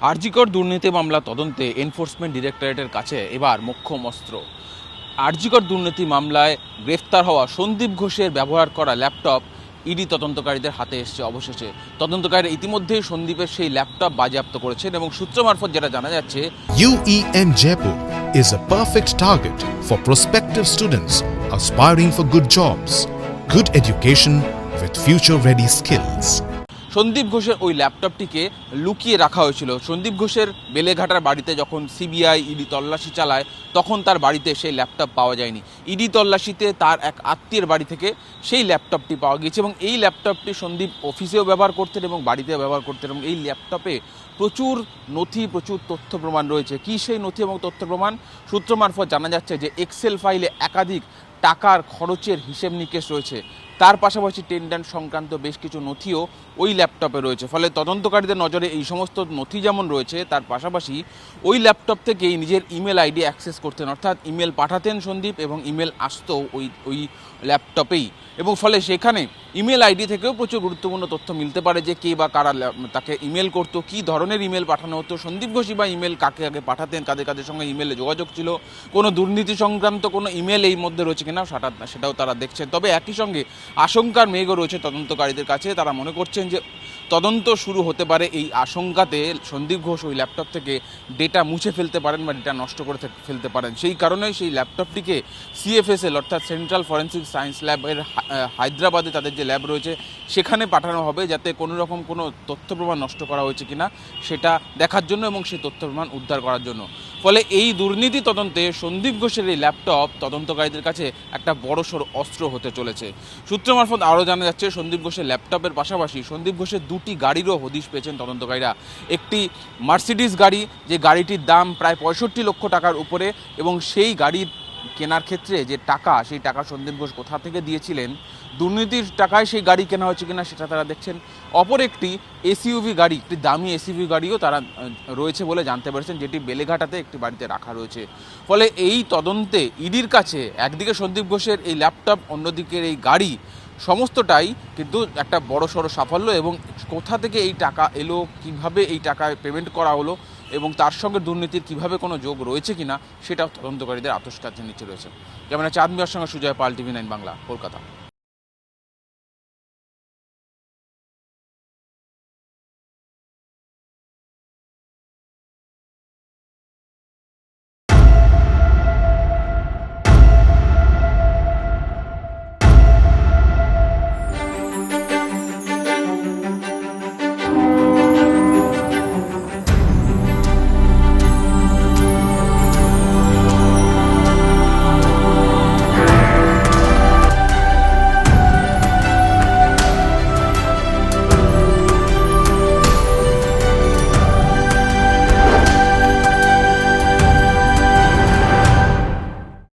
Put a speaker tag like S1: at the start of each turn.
S1: আরজিকর দুর্নীতি মামলা তদন্তে এনফোর্সমেন্ট ডিরেক্টরেটের কাছে এবার মোক্ষম অস্ত্র আরজিকর দুর্নীতি মামলায় গ্রেফতার হওয়া সন্দীপ ঘোষের ব্যবহার করা ল্যাপটপ ইডি তদন্তকারীদের হাতে এসছে অবশেষে তদন্তকারীরা ইতিমধ্যেই সন্দীপের সেই ল্যাপটপ বাজেয়াপ্ত করেছেন এবং সূত্র মারফত যেটা জানা যাচ্ছে
S2: UEM Jaipur is a perfect target for prospective students aspiring for good jobs, good education with future ready skills.
S1: Sandeep ঘোষের ওই ল্যাপটপটিকে লুকিয়ে রাখা হয়েছিল। সন্দীপ ঘোষের বেলেঘাটার বাড়িতে যখন সিবিআই ইডি তল্লাশি চালায়, তখন তার বাড়িতে সেই ল্যাপটপ পাওয়া যায়নি। ইডি তল্লাশিতে তার এক আত্মীয়ের বাড়ি থেকে সেই ল্যাপটপটি পাওয়া গিয়েছে এবং এই ল্যাপটপটি সন্দীপ অফিসেও ব্যবহার করতেন এবং বাড়িতেও ব্যবহার করতেন এবং এই ল্যাপটপে প্রচুর নথি, প্রচুর তথ্য প্রমাণ রয়েছে। কী সেই নথি এবং তথ্য প্রমাণ? সূত্র মারফত জানা যাচ্ছে যে এক্সেল ফাইলে একাধিক টাকার খরচের হিসেব নিকেশ রয়েছে। তার পাশাপাশি টেন্ডার সংক্রান্ত বেশ কিছু নথিও ওই ল্যাপটপে রয়েছে। ফলে তদন্তকারীদের নজরে এই সমস্ত নথি যেমন রয়েছে, তার পাশাপাশি ওই ল্যাপটপ থেকেই নিজের ইমেল আইডি অ্যাক্সেস করতেন, অর্থাৎ ইমেল পাঠাতেন সন্দীপ এবং ইমেল আসতো ওই ওই ল্যাপটপেই। এবং ফলে সেখানে ইমেল আইডি থেকেও প্রচুর গুরুত্বপূর্ণ তথ্য মিলতে পারে যে কে বা কারা তাকে ইমেল করতো, কী ধরনের ইমেল পাঠানো হতো, সন্দীপ ঘোষী বা ইমেল কাকে আগে পাঠাতেন, কাদের কাদের সঙ্গে ইমেলে যোগাযোগ ছিল, কোনো দুর্নীতি সংক্রান্ত কোনো ইমেল এই মধ্যে রয়েছে কিনা সেটা সেটাও তারা দেখছেন। তবে একই সঙ্গে আশঙ্কার মেঘও রয়েছে তদন্তকারীদের কাছে। তারা মনে করছেন যে তদন্ত শুরু হতে পারে এই আশঙ্কাতে সন্দীপ ঘোষ ওই ল্যাপটপ থেকে ডেটা মুছে ফেলতে পারেন বা ডেটা নষ্ট করে ফেলতে পারেন। সেই কারণেই সেই ল্যাপটপটিকে সিএফএসএল অর্থাৎ সেন্ট্রাল ফরেন্সিক সায়েন্স ল্যাবের হায়দ্রাবাদে তাদের যে ল্যাব রয়েছে, সেখানে পাঠানো হবে যাতে কোনো রকম কোনো তথ্য প্রমাণ নষ্ট করা হয়েছে কিনা সেটা দেখার জন্য এবং সেই তথ্য প্রমাণ উদ্ধার করার জন্য। ফলে এই দুর্নীতি তদন্তে সন্দীপ ঘোষের এই ল্যাপটপ তদন্তকারীদের কাছে একটা বড়সড় অস্ত্র হতে চলেছে। সূত্র মারফত আরও জানা যাচ্ছে, সন্দীপ ঘোষের ল্যাপটপের পাশাপাশি সন্দীপ ঘোষের দুটি গাড়িরও হদিশ পেয়েছেন তদন্তকারীরা। একটি মার্সিডিস গাড়ি, যে গাড়িটির দাম প্রায় পঁয়ষট্টি লক্ষ টাকার উপরে এবং সেই গাড়ির কেনার ক্ষেত্রে যে টাকা, সেই টাকা সন্দীপ ঘোষ কোথা থেকে দিয়েছিলেন দুর্নীতির টাকায় সেই গাড়ি কেনা হয়েছে কিনা সেটা তারা দেখছেন। অপর একটি এসইউভি গাড়ি, একটি দামি এসইউভি গাড়িও তারা রয়েছে বলে জানতে পেরেছেন, যেটি বেলেঘাটাতে একটি বাড়িতে রাখা রয়েছে। ফলে এই তদন্তে ইডির কাছে একদিকে সন্দীপ ঘোষের এই ল্যাপটপ, অন্যদিকের এই গাড়ি, সমস্তটাই কিন্তু একটা বড় সড়ো সাফল্য এবং কোথা থেকে এই টাকা এলো, কীভাবে এই টাকা পেমেন্ট করা হলো এবং তার সঙ্গে দুর্নীতির কীভাবে কোনো যোগ রয়েছে কিনা, সেটাও তদন্তকারীদের আতস্কার নিচে রয়েছে। যেমন চাঁদমিয়ার সঙ্গে সুজয় পাল, টিভি নাইন বাংলা, কলকাতা।